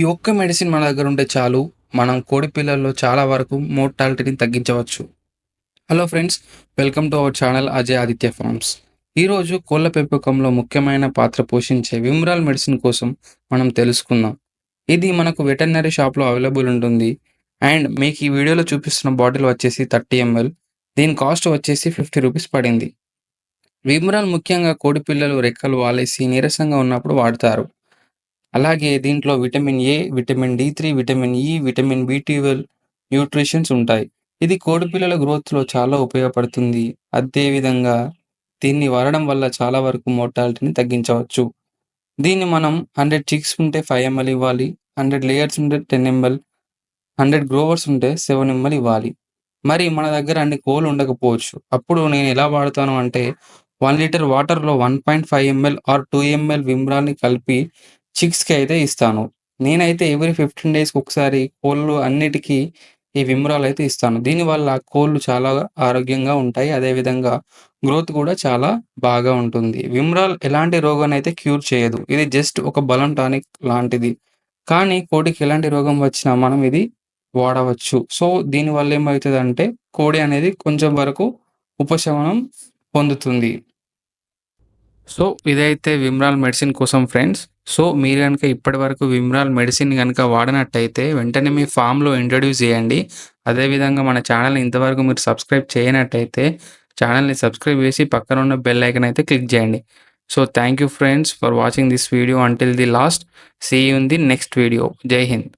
ఈ ఒక్క మెడిసిన్ మన దగ్గర ఉంటే చాలు. మనం కోడి పిల్లల్లో చాలా వరకు మోర్టాలిటీని తగ్గించవచ్చు. Hello friends welcome to our channel Ajay Aditya farms. ఈరోజు కోళ్ళ పెంపకంలో ముఖ్యమైన పాత్ర పోషించే విమ్రాల్ మెడిసిన్ కోసం మనం తెలుసుకుందాం. ఇది మనకు వెటర్నరీ షాప్లో అవైలబుల్ ఉంటుంది. అండ్ మీకు ఈ వీడియోలో చూపిస్తున్న బాటిల్ వచ్చేసి థర్టీ ఎంఎల్. దీని కాస్ట్ వచ్చేసి ఫిఫ్టీ రూపీస్ పడింది. విమ్రాల్ ముఖ్యంగా కోడి పిల్లలు రెక్కలు వాలేసి నీరసంగా ఉన్నప్పుడు వాడతారు. అలాగే దీంట్లో vitamin A vitamin D three vitamin E vitamin B twelve nutritions ఉంటాయి. ఇది కోడిపిల్లల గ్రోత్లో చాలా ఉపయోగపడుతుంది. అదేవిధంగా దీన్ని వాడడం వల్ల చాలా వరకు మోర్టాలిటీని తగ్గించవచ్చు. దీన్ని మనం హండ్రెడ్ చిక్స్ ఉంటే ఫైవ్ ఎంఎల్ ఇవ్వాలి. హండ్రెడ్ లేయర్స్ ఉంటే టెన్ ఎంఎల్. హండ్రెడ్ గ్రోవర్స్ ఉంటే సెవెన్ ఎంఎల్ ఇవ్వాలి. మరి మన దగ్గర అన్ని కోలు ఉండకపోవచ్చు. అప్పుడు నేను ఎలా వాడతాను అంటే వన్ లీటర్ వాటర్లో one point five ML or two ML విమ్రాల్ని కలిపి చిక్స్కి అయితే ఇస్తాను. నేనైతే ఎవ్రీ ఫిఫ్టీన్ డేస్కి ఒకసారి కోళ్ళు అన్నిటికీ ఈ విమ్రాల్ అయితే ఇస్తాను. దీనివల్ల కోళ్ళు చాలా ఆరోగ్యంగా ఉంటాయి. అదేవిధంగా గ్రోత్ కూడా చాలా బాగా ఉంటుంది. విమ్రాల్ ఎలాంటి రోగాన్ని అయితే క్యూర్ చేయదు. ఇది జస్ట్ ఒక బలం టానిక్ లాంటిది. కానీ కోడికి ఎలాంటి రోగం వచ్చినా మనం ఇది వాడవచ్చు. సో దీనివల్ల ఏమవుతుందంటే కోడి అనేది కొంచెం వరకు ఉపశమనం పొందుతుంది. సో ఇదైతే విమ్రాల్ మెడిసిన్ కోసం ఫ్రెండ్స్. సో మీరు కనుక ఇప్పటి వరకు విమ్రాల్ మెడిసిన్ కనుక వాడినట్టయితే వెంటనే మీ ఫామ్లో ఇంట్రడ్యూస్ చేయండి. అదేవిధంగా మన ఛానల్ని ఇంతవరకు మీరు సబ్స్క్రైబ్ చేయనట్టయితే ఛానల్ని సబ్స్క్రైబ్ చేసి పక్కన ఉన్న బెల్ ఐకన్ అయితే క్లిక్ చేయండి. So thank you friends for watching this video until the last. See in the next video. జై హింద్.